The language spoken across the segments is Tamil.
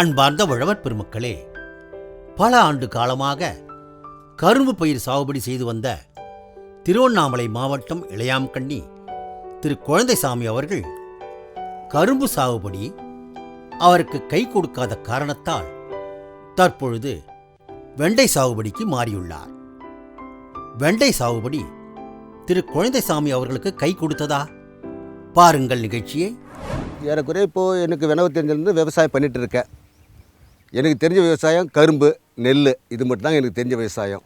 அன்பார்ந்த உழவர் பெருமக்களே பல ஆண்டு காலமாக கரும்பு பயிர் சாகுபடி செய்து வந்த திருவண்ணாமலை மாவட்டம் இளையாம்கண்ணி திரு. குழந்தைசாமி அவர்கள் கரும்பு சாகுபடி அவருக்கு கை கொடுக்காத காரணத்தால் தற்பொழுது வெண்டை சாகுபடிக்கு மாறியுள்ளார். வெண்டை சாகுபடி திரு. குழந்தைசாமி அவர்களுக்கு கை கொடுத்ததா? பாருங்கள் நிகழ்ச்சியை. ஏறக்குறைய இப்போது எனக்கு வினவு தெரிஞ்சிருந்து விவசாயம் பண்ணிட்டு இருக்கேன். எனக்கு தெரிஞ்ச விவசாயம் கரும்பு நெல் இது மட்டும்தான் எனக்கு தெரிஞ்ச விவசாயம்.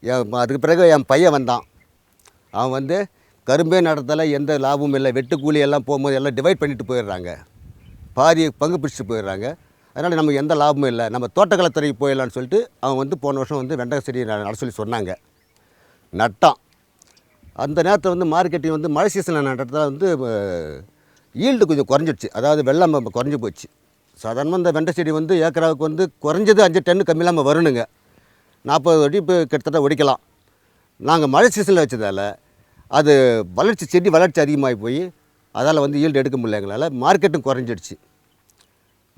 என் அதுக்கு பிறகு என் பையன் வந்தான். அவன் வந்து கரும்பே நடத்தலை எந்த லாபமும் இல்லை. வெட்டு கூலி எல்லாம் போகும்போது எல்லாம் டிவைட் பண்ணிட்டு போயிடுறாங்க. பாதி பங்கு பிடிச்சிட்டு போயிடுறாங்க. அதனால் நமக்கு எந்த லாபமும் இல்லை. நம்ம தோட்டக்கலைத்துறைக்கு போயிடலான்னு சொல்லிட்டு அவன் வந்து போன வருஷம் வந்து வெண்டை செடி நட சொல்லி சொன்னாங்க. நட்டான். அந்த நேரத்தில் வந்து மார்க்கெட்டிங் வந்து மழை சீசனில் நடுறதுல வந்து ஈல்டு கொஞ்சம் குறைஞ்சிடுச்சு. அதாவது வெள்ளம் குறைஞ்சி போச்சு. சாதாரணமாக இந்த வெண்டை செடி வந்து ஏக்கராவுக்கு வந்து குறைஞ்சது அஞ்சு டன்னு கம்மி இல்லாமல் வரணுங்க. நாற்பது அடி இப்போ கிட்டத்தட்ட ஒடிக்கலாம். நாங்கள் மழை சீசனில் வச்சதால் அது வளர்ச்சி செடி வளர்ச்சி அதிகமாகி போய் அதால் வந்து ஈல்டு எடுக்க முடியல எங்களால். மார்க்கெட்டும் குறைஞ்சிடுச்சு.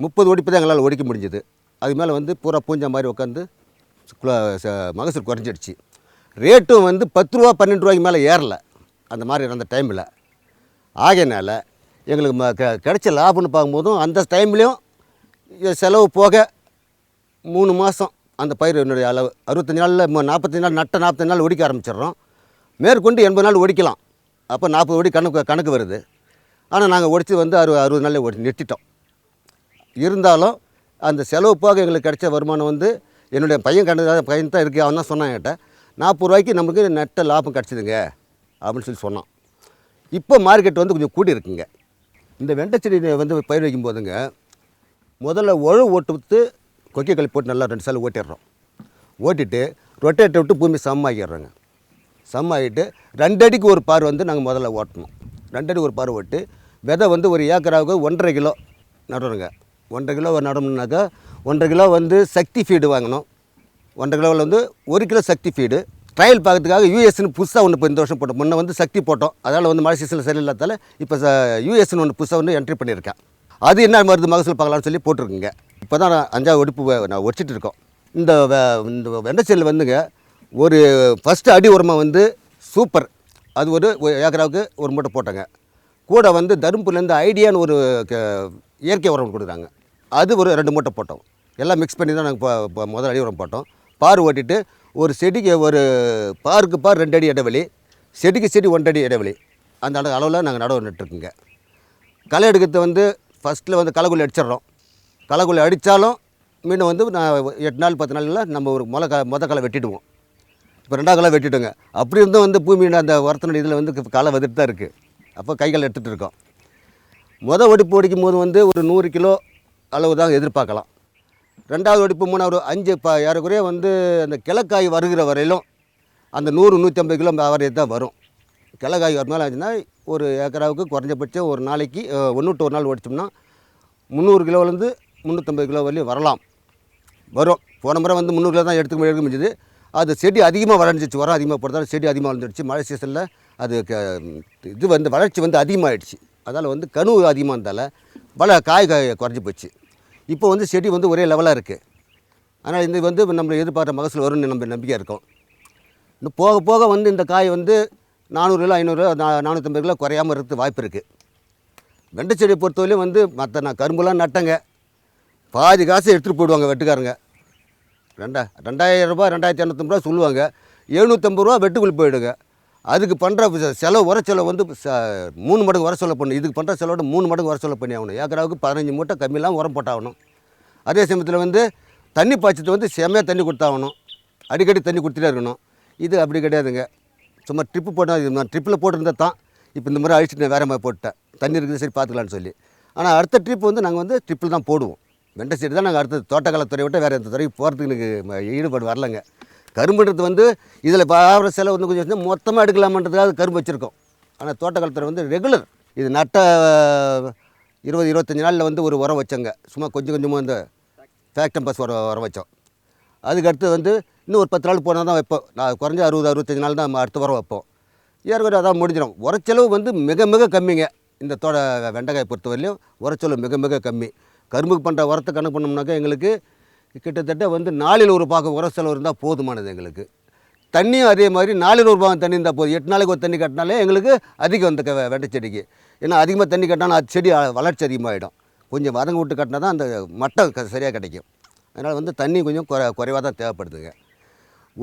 முப்பது ஒடிப்பு தான் எங்களால் ஒடிக்க முடிஞ்சது. அது மேலே வந்து பூரா பூஞ்சா மாதிரி உட்காந்து மகசூல் குறைஞ்சிடுச்சு. ரேட்டும் வந்து பத்து ரூபா பன்னெண்டு ரூபாய்க்கு மேலே ஏறலை. அந்த மாதிரி அந்த டைமில் ஆகையினால எங்களுக்கு ம க கிடைச்ச லாபம்னு பார்க்கும்போதும் அந்த டைம்லேயும் செலவு போக மூணு மாதம் அந்த பயிர் என்னுடைய அளவு. அறுபத்தஞ்சு நாளில் நாற்பத்தஞ்சு நாள் நட்ட நாற்பத்தஞ்சு நாள் ஒடிக்க ஆரம்பிச்சிடுறோம். மேற்கொண்டு எண்பது நாள் ஒடிக்கலாம். அப்போ நாற்பது ஒடி கணக்கு கணக்கு வருது. ஆனால் நாங்கள் ஒடிச்சு வந்து அறுபது அறுபது நாளில் ஒடி நிறுத்திட்டோம். இருந்தாலும் அந்த செலவு போக எங்களுக்கு கிடைச்ச வருமானம் வந்து என்னுடைய பையன் கண்டதாக பையன் தான் இருக்குது அவன் தான் சொன்னான் என்கிட்ட. நாற்பது ரூபாய்க்கு நமக்கு நெட்ட லாபம் கிடச்சிதுங்க அப்படின்னு சொல்லி சொன்னான். இப்போ மார்க்கெட் வந்து கொஞ்சம் கூடி இருக்குங்க. இந்த வெண்டை செடி வந்து பயிர் வைக்கும் போதுங்க முதல்ல ஒழு ஓட்டு கொக்கி கொக்கை களி போட்டு நல்லா ரெண்டு சாலை ஓட்டிடுறோம். ஓட்டிட்டு ரொட்டேட்டை விட்டு பூமி சம்மாக்கிடுறோங்க சம்மாகிட்டு ரெண்டு அடிக்கு ஒரு பார் வந்து நாங்கள் முதல்ல ஓட்டணும். ரெண்டு அடிக்கு ஒரு பார் ஓட்டு. விதை வந்து ஒரு ஏக்கராவுக்கு ஒன்றரை கிலோ நடுறோங்க ஒன்றரை கிலோ நடணும்னாக்கா ஒன்றரை கிலோ வந்து சக்தி ஃபீடு வாங்கணும். ஒன்றரை கிலோவில் வந்து ஒரு கிலோ சக்தி ஃபீடு ட்ரையல் பார்க்கறதுக்காக யூஎஸ்னு புதுசாக ஒன்று இப்போ இந்த வருஷம் போட்டோம். முன்னே வந்து சக்தி போட்டோம். அதனால் வந்து மழை சீசனில் சரியில்லாதால இப்போ யூஎஸ்னு ஒன்று புதுசாக ஒன்று என்ட்ரி பண்ணியிருக்கேன். அது என்ன மருந்து மகசூல் பார்க்கலாம்னு சொல்லி போட்டிருக்குங்க. இப்போ தான் நான் அஞ்சாவது ஒடுப்பு வ- நான் ஒடிச்சிட்டு இருக்கோம். இந்த இந்த வெண்டைச்செல் வந்துங்க ஒரு ஃபஸ்ட்டு அடி உரமாக வந்து சூப்பர் அது ஒரு ஏக்கராவுக்கு ஒரு மூட்டை போட்டேங்க. கூட வந்து தரும்புலேருந்து ஐடியான்னு ஒரு க- இயற்கை உரம் கொடுக்குறாங்க. அது ஒரு ரெண்டு மூட்டை போட்டோம். எல்லாம் மிக்ஸ் பண்ணி தான் நாங்கள் இப்போ முதல் அடி உரம் போட்டோம். பார் ஓட்டிட்டு ஒரு செடிக்கு ஒரு பாருக்கு பார் ரெண்டு அடி இடைவெளி செடிக்கு செடி ஒன்றடி இடைவெளி. அந்த அளவு- அளவில் நாங்கள் நடவு நட்டுருக்குங்க. களை எடுக்கிறது வந்து ஃபஸ்ட்டில் வந்து களைக்குள்ளி அடிச்சிடுறோம். களைக்குள்ளி அடித்தாலும் மீன் வந்து நான் எட்டு நாள் பத்து நாளில் நம்ம ஒரு முளை க மொத களை வெட்டிடுவோம். இப்போ ரெண்டாவது களை வெட்டிட்டோங்க. அப்படி இருந்தும் வந்து பூமியின் அந்த உரத்தினுடைய இதில் வந்து களை வந்துட்டு தான் இருக்குது அப்போ கைகள் எடுத்துகிட்டு இருக்கோம். முத ஒடிப்பு ஒடிக்கும் போது வந்து ஒரு நூறு கிலோ அளவு தான் எதிர்பார்க்கலாம். ரெண்டாவது ஒடிப்பு மூணாவது அஞ்சு இப்போ ஏறக்குறைய வந்து அந்த கிழக்காய் வருகிற வரையிலும் அந்த நூறு நூற்றி ஐம்பது கிலோ வரை தான் வரும். கிழக்காய் ஒரு மேலே ஆச்சுன்னா ஒரு ஏக்கராவுக்கு குறைஞ்சபட்சம் ஒரு நாளைக்கு ஒன்று ஒரு நாள் ஓடிச்சோம்னா முந்நூறு கிலோலேருந்து முந்நூற்றம்பது கிலோ வரலையும் வரலாம். வரும். போன முறை வந்து முந்நூறு கிலோ தான் எடுத்துக்க எடுக்க முடிஞ்சது அது செடி அதிகமாக வளர்ந்துச்சு. உரம் அதிகமாக போடுறதால செடி அதிகமாக வளர்ந்துடுச்சு. மழை சீசனில் அது க- இது வந்து வளர்ச்சி வந்து அதிகமாகிடுச்சு அதால் வந்து கனு அதிகமாக இருந்தால வள காய் காய் குறைஞ்சி போச்சு. இப்போ வந்து செடி வந்து ஒரே லெவலாக இருக்குது ஆனால் இந்த வந்து நம்ம எதிர்பார்த்த மகசூல் வரும்னு நம்ம நம்பிக்கை இருக்கும். இன்னும் போக போக வந்து இந்த காய் வந்து நானூறு கிலோ ஐநூறு நா- நானூற்றம்பது கிலோ குறையாமல் இருக்கிறது வாய்ப்பு இருக்குது வெண்டை செடியை பொறுத்தவரையிலும் வந்து மற்ற நான் கரும்புலாம் நட்டேங்க. பாதி காசு எடுத்துகிட்டு போயிடுவாங்க வெட்டுக்காரங்க. ரெண்டா ரெண்டாயிரம் ரூபா ரெண்டாயிரத்தி இரநூத்தம்பது ரூபா சொல்லுவாங்க. எழுநூற்றம்பது ரூபா வெட்டுக்குள்ளி போயிடுங்க. அதுக்கு பண்ணுற செலவு உர செலவு வந்து ச- மூணு மடங்கு உர செலவு பண்ணு இதுக்கு பண்ணுற செலவோட மூணு மடங்கு வர செலவு பண்ணி ஆகணும் ஏக்கராவுக்கு பதினஞ்சு மூட்டை கம்மியெல்லாம் உரம் போட்டாகணும். அதே சமயத்தில் வந்து தண்ணி பாய்ச்சிட்டு வந்து செம்மையாக தண்ணி கொடுத்தாகணும். அடிக்கடி தண்ணி கொடுத்துட்டே இருக்கணும். இது அப்படி கிடையாதுங்க. சும்மா ட்ரிப்பு போட்டால் நான் ட்ரிப்பில் போட்டிருந்தா தான் இப்போ இந்த மாதிரி அழிச்சிட்டு நான் வேறு மாதிரி போட்டேன். தண்ணி இருக்குது சரி பார்த்துக்கலான்னு சொல்லி. ஆனால் அடுத்த ட்ரிப் வந்து நாங்கள் வந்து ட்ரிப்பில் தான் போடுவோம். வெண்டை சைடு தான் நாங்கள் அடுத்த தோட்டக்கலைத்துறை விட்டு வேறு எந்த துறைக்கு போகிறதுக்கு எனக்கு ஈடுபாடு வரலங்க. கரும்புன்றது வந்து இதில் ஆகிற செலவு வந்து கொஞ்சம் கொஞ்சம் மொத்தமாக எடுக்கலாமன்றதுக்காக கரும்பு வச்சுருக்கோம். ஆனால் தோட்டக்கலைத்துறை வந்து ரெகுலர் இது நட்ட இருபது இருபத்தஞ்சி நாளில் வந்து ஒரு உரம் வச்சோங்க. சும்மா கொஞ்சம் கொஞ்சமாக இந்த ஃபேக்டம் பஸ் உரம் உரம் வச்சோம். அதுக்கு அடுத்து வந்து இன்னும் ஒரு பத்து நாள் போனால் தான் வைப்போம். நான் குறைஞ்ச அறுபது அறுபத்தஞ்சு நாள் தான் அடுத்த வாரம் வைப்போம். ஏற்கனவே அதான் முடிஞ்சிடும். உரச்செலவு வந்து மிக மிக கம்மிங்க. இந்த தோட வெண்டைக்காய் பொறுத்தவரையிலையும் உரச்செலவு மிக மிக கம்மி. கரும்புக்கு பண்ணுற உரத்தை கணக்கு பண்ணோம்னாக்கா எங்களுக்கு கிட்டத்தட்ட வந்து நாளில் ஒரு பாக்கம் உர செலவு இருந்தால் போதுமானது எங்களுக்கு. தண்ணியும் அதே மாதிரி நாளில் ஒரு பாகம் தண்ணி இருந்தால் போதும். எட்டு நாளைக்கு ஒரு தண்ணி கட்டினாலே எங்களுக்கு அதிகம் அந்த க- வெண்டை செடிக்கு. ஏன்னா அதிகமாக தண்ணி கட்டினாலும் அது செடி வளர்ச்சி அதிகமாகிடும் கொஞ்சம் வதங்க விட்டு கட்டினா தான் அந்த மட்டம் க- சரியாக கிடைக்கும். அதனால் வந்து தண்ணி கொஞ்சம் குறை குறைவாக தான் தேவைப்படுதுங்க.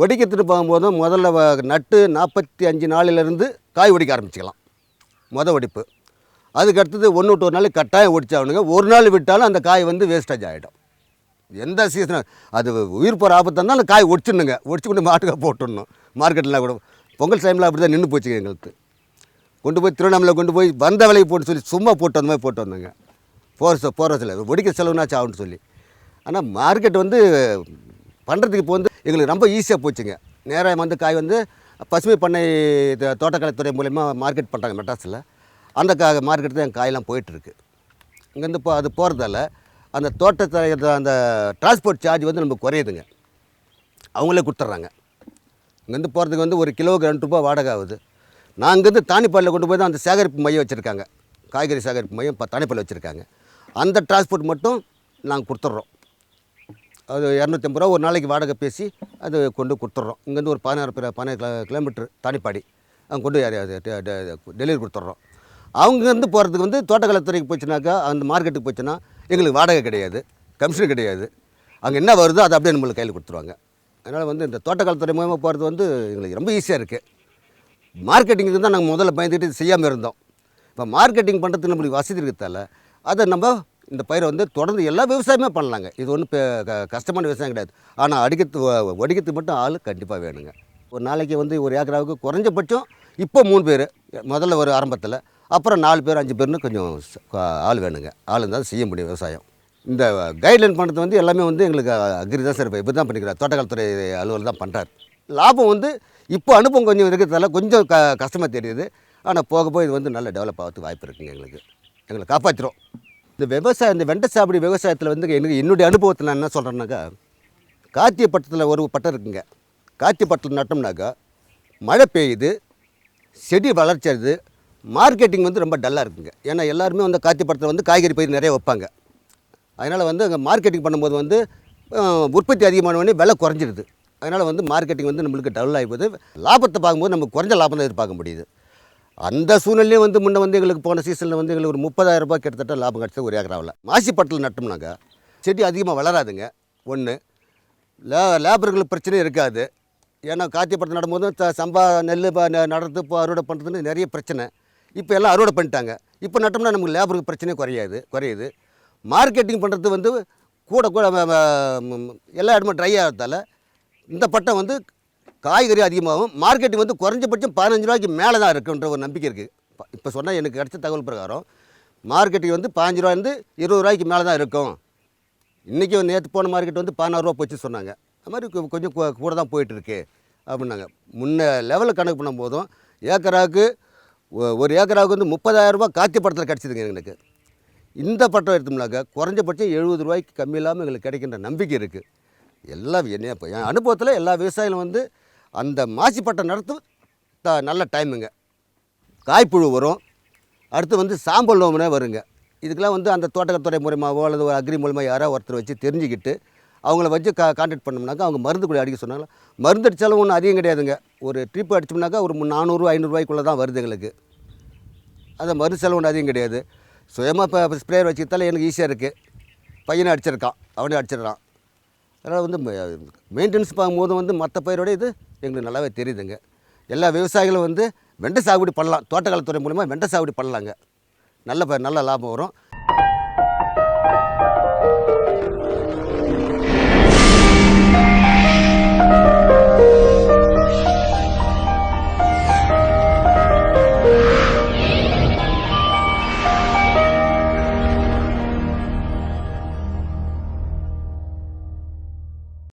ஒடிக்கிறதுட்டு போகும்போதும் முதல்ல நட்டு நாற்பத்தி அஞ்சு நாளிலிருந்து காய் ஒடிக்க ஆரம்பிச்சிக்கலாம். மொதல் ஒடிப்பு. அதுக்கு அடுத்தது ஒன்று விட்டு ஒரு நாள் கட்டாயம் ஒடிச்சாகணுங்க. ஒரு நாள் விட்டாலும் அந்த காய் வந்து வேஸ்டேஜ் ஆகிடும் எந்த சீசன் அது உயிர் போகிற ஆபத்து இருந்தாலும் காய் ஒடிச்சிடணுங்க. ஒடிச்சு கொண்டு மாட்டுக்க போட்டுடணும். மார்க்கெட்டில் கூட. பொங்கல் டைமில் அப்படி தான் நின்று போச்சுங்க எங்களுக்கு. கொண்டு போய் திருவண்ணாமலை கொண்டு போய் வந்த விலைக்கு போட்டு சொல்லி சும்மா போட்டு வந்த மாதிரி போட்டு வந்தோங்க. போகிற போகிற சில ஒடிக்க செலவுனாச்சும் ஆகும்னு சொல்லி. ஆனால் மார்க்கெட் வந்து பண்ணுறதுக்கு இப்போ வந்து எங்களுக்கு ரொம்ப ஈஸியாக போச்சுங்க. நேராக வந்து காய் வந்து பசுமை பண்ணை தோட்டக்கலைத்துறை மூலயமா மார்க்கெட் பண்ணுறாங்க மெட்ராஸில். அந்த கா மார்க்கெட் தான் என் காயெல்லாம் போயிட்டுருக்கு. இங்கேருந்து இப்போ அது போகிறதால அந்த தோட்டத்தை அந்த டிரான்ஸ்போர்ட் சார்ஜ் வந்து நமக்கு குறையுதுங்க. அவங்களே கொடுத்துட்றாங்க. இங்கேருந்து போகிறதுக்கு வந்து ஒரு கிலோவுக்கு ரெண்டு ரூபா வாடகை ஆகுது. நான் இங்கேருந்து தானிப்பாலில் கொண்டு போய் தான் அந்த சேகரிப்பு மையம் வச்சுருக்காங்க. காய்கறி சேகரிப்பு மையம் இப்போ தானிப்பாலில் வச்சுருக்காங்க. அந்த டிரான்ஸ்போர்ட் மட்டும் நாங்கள் கொடுத்துட்றோம். அது இரநூத்தம்பது ரூபா ஒரு நாளைக்கு வாடகை பேசி அது கொண்டு கொடுத்துட்றோம். இங்கேருந்து ஒரு பதினாறு பேர் பதினாறு கிலோ கிலோமீட்ரு தானிப்பாடி. அங்கே கொண்டு யார் டெ- டெ- டெலிவரி கொடுத்துட்றோம். அவங்கேருந்து போகிறதுக்கு வந்து தோட்டக்கலைத்துறைக்கு போச்சுனாக்கா அந்த மார்க்கெட்டுக்கு போச்சுன்னா எங்களுக்கு வாடகை கிடையாது கமிஷன் கிடையாது. அங்கே என்ன வருதோ அதை அப்படியே நம்மளுக்கு கையில் கொடுத்துருவாங்க. அதனால் வந்து இந்த தோட்டக்கலைத்துறை மூலமாக போகிறது வந்து எங்களுக்கு ரொம்ப ஈஸியாக இருக்குது மார்க்கெட்டிங் தான் நாங்கள் முதல்ல பயந்துக்கிட்டு செய்யாமல் இருந்தோம். இப்போ மார்க்கெட்டிங் பண்ணுறதுக்கு நம்மளுக்கு வசதி இருக்கிறதால அதை நம்ம இந்த பயிரை வந்து தொடர்ந்து எல்லா விவசாயமே பண்ணலாங்க. இது ஒன்றும் கஷ்டமான விவசாயம் கிடையாது. ஆனால் அடிக்கிறது வடிக்கிறதுக்கு மட்டும் ஆள் கண்டிப்பாக வேணுங்க. ஒரு நாளைக்கு வந்து ஒரு ஏக்கராவுக்கு குறைஞ்சபட்சம் இப்போ மூணு பேர் முதல்ல ஒரு ஆரம்பத்தில் அப்புறம் நாலு பேர் அஞ்சு பேர்னு கொஞ்சம் ஆள் வேணுங்க. ஆள் இருந்தால் செய்ய முடியும் விவசாயம். இந்த கைட்லைன் பண்ணுறது வந்து எல்லாமே வந்து எங்களுக்கு அக்ரி தான் சார் இப்போ இப்படி தான் பண்ணிக்கிறார் தோட்டக்கலைத்துறை அலுவலர் தான் பண்ணுறார் லாபம் வந்து இப்போ அனுபவம் கொஞ்சம் இருக்கிறதால கொஞ்சம் க கஷ்டமாக தெரியுது. ஆனால் போக போய் இது வந்து நல்லா டெவலப் ஆகிறதுக்கு வாய்ப்பு இருக்குங்க எங்களுக்கு. எங்களை காப்பாற்றுறோம் இந்த விவசாயம் இந்த வெண்டை சாப்பிடி விவசாயத்தில் வந்து எனக்கு என்னுடைய அனுபவத்தில் நான் என்ன சொல்கிறேன்னாக்கா காத்தியப்பட்டத்தில் ஒரு பட்டம் இருக்குங்க. காத்தியப்பட்டத்தில் நட்டோம்னாக்கா மழை பெய்யுது செடி வளர்ச்சிடுது மார்க்கெட்டிங் வந்து ரொம்ப டல்லாக இருக்குங்க. ஏன்னா எல்லாருமே வந்து காத்தியப்பட்டத்தில் வந்து காய்கறி பயிர் நிறைய வைப்பாங்க. அதனால் வந்து அங்கே மார்க்கெட்டிங் பண்ணும்போது வந்து உற்பத்தி அதிகமானவனே விலை குறைஞ்சிருது. அதனால் வந்து மார்க்கெட்டிங் வந்து நம்மளுக்கு டல் ஆகிப்போது லாபத்தை பார்க்கும்போது நம்ம குறைஞ்ச லாபம் தான் எதிர்பார்க்க முடியுது. அந்த சூழ்நிலையும் வந்து முன்ன வந்து எங்களுக்கு போன சீசனில் வந்து எங்களுக்கு ஒரு முப்பதாயிரம் ரூபாய் கிட்டத்தட்ட லாபம் கிடச்சது ஒரு ஏக்கராவில் மாசிப்பட்டில் நட்டோம்னாக்கா செடி அதிகமாக வளராதுங்க. ஒன்று லே லேபர்களுக்கு பிரச்சனை இருக்காது. ஏன்னா காத்தியப்படத்தை நடும்போது சம்பா நெல் இப்போ இப்போ அறுவடை பண்ணுறதுன்னு நிறைய பிரச்சனை. இப்போ எல்லாம் அறுவடை பண்ணிட்டாங்க. இப்போ நட்டோம்னா நமக்கு லேபருக்கு பிரச்சனையே குறையாது குறையுது. மார்க்கெட்டிங் பண்ணுறது வந்து கூட கூட எல்லா இடமும் ட்ரை ஆகிறதால இந்த பட்டம் வந்து காய்கறி அதிகமாகும் மார்க்கெட்டிங் வந்து குறைஞ்சபட்சம் பதினஞ்சு ரூபாய்க்கு மேலே தான் இருக்குன்ற ஒரு நம்பிக்கை இருக்குது இப்போ சொன்னால் எனக்கு கிடைச்ச தகவல் பிரகாரம் மார்க்கெட்டிங் வந்து பதினஞ்சு ரூபாயிருந்து இருபது ரூபாய்க்கு மேலே தான் இருக்கும் இன்றைக்கி நேற்று போன மார்க்கெட் வந்து பதினாறு ரூபா போச்சு சொன்னாங்க. அது மாதிரி கொஞ்சம் கூட தான் போயிட்டுருக்கு அப்படின்னாங்க. முன்ன லெவலில் கணக்கு பண்ணும்போதும் ஏக்கராவுக்கு ஒ- ஒரு ஏக்கராவுக்கு வந்து முப்பதாயிரரூபா காட்சி படத்தில் கிடச்சிதுங்க எங்களுக்கு இந்த பட்டம் எடுத்தோம்னாக்கா குறைஞ்சபட்சம் எழுபது ரூபாய்க்கு கம்மி இல்லாமல் எங்களுக்கு கிடைக்கின்ற நம்பிக்கை இருக்குது எல்லாம் என்ன இப்போ என் அனுபவத்தில் எல்லா விவசாயிகளும் வந்து அந்த மாசிப்பட்டம் நடத்து த நல்ல டைமுங்க காய்ப்புழு வரும். அடுத்து வந்து சாம்பல் நோம்புனே வருங்க. இதுக்கெல்லாம் வந்து அந்த தோட்டக்கத்துறை மூலியமாவோ அல்லது ஒரு அக்ரி மூலமாக யாரோ ஒருத்தர் வச்சு தெரிஞ்சுக்கிட்டு அவங்கள வச்சு கா கான்டாக்ட் பண்ணோம்னாக்கா அவங்க மருந்து கூட அடிக்க சொன்னாங்க மருந்து அடித்தாலும் ஒன்றும் அதிகம் கிடையாதுங்க. ஒரு ட்ரிப் அடிச்சோம்னாக்கா ஒரு மு- நானூறு ஐநூறுரூவாய்க்குள்ளே தான் வருது எங்களுக்கு. அந்த மருந்து செலவு ஒன்றும் அதிகம் கிடையாது. சுயமாக இப்போ ஸ்ப்ரேயர் வச்சுக்கிட்டாலே எனக்கு ஈஸியாக இருக்குது பையனை அடிச்சிருக்கான். அவனே அடிச்சிடுறான். அதனால் வந்து மெயின்டெனன்ஸ் பார்க்கும்போது வந்து மற்ற பயிரோட இது எங்களுக்கு நல்லாவே தெரியுதுங்க. எல்லா விவசாயிகளும் வந்து வெண்டை சாகுபடி பண்ணலாம். தோட்டக்கலைத்துறை மூலிமா வெண்டை சாகுபடி பண்ணலாங்க. நல்ல ப நல்ல லாபம் வரும்.